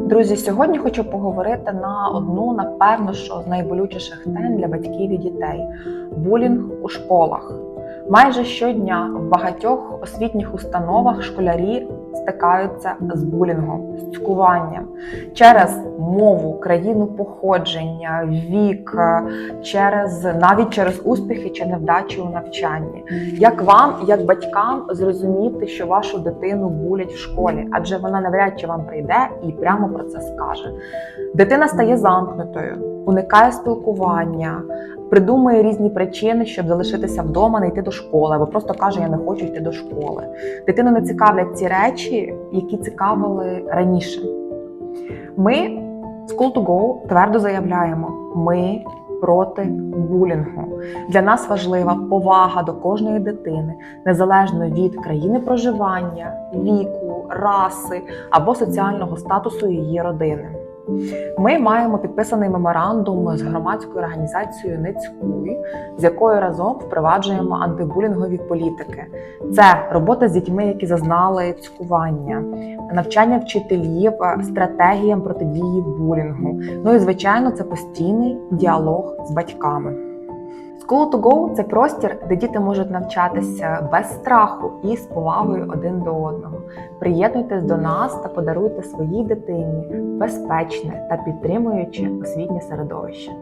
Друзі, сьогодні хочу поговорити на одну, напевно, що з найболючіших тем для батьків і дітей булінг у школах. Майже щодня в багатьох освітніх установах школярі стикаються з булінгом, з цькуванням через мову, країну походження, вік, через навіть через успіхи чи невдачі у навчанні. Як вам, як батькам, зрозуміти, що вашу дитину булять в школі, адже вона навряд чи вам прийде і прямо про це скаже. Дитина стає замкнутою, уникає спілкування, придумує різні причини, щоб залишитися вдома, не йти до школи, або просто каже: Я не хочу йти до школи. Дитину не цікавлять ці речі, які цікавили раніше. Ми School to Go твердо заявляємо: ми проти булінгу. Для нас важлива повага до кожної дитини, незалежно від країни проживання, віку, раси або соціального статусу її родини. Ми маємо підписаний меморандум з громадською організацією «Нецькуй», з якою разом впроваджуємо антибулінгові політики. Це робота з дітьми, які зазнали цькування, навчання вчителів стратегіям протидії булінгу. Ну і звичайно, це постійний діалог з батьками. School to Go – це простір, де діти можуть навчатися без страху і з повагою один до одного. Приєднуйтесь до нас та подаруйте своїй дитині безпечне та підтримуюче освітнє середовище.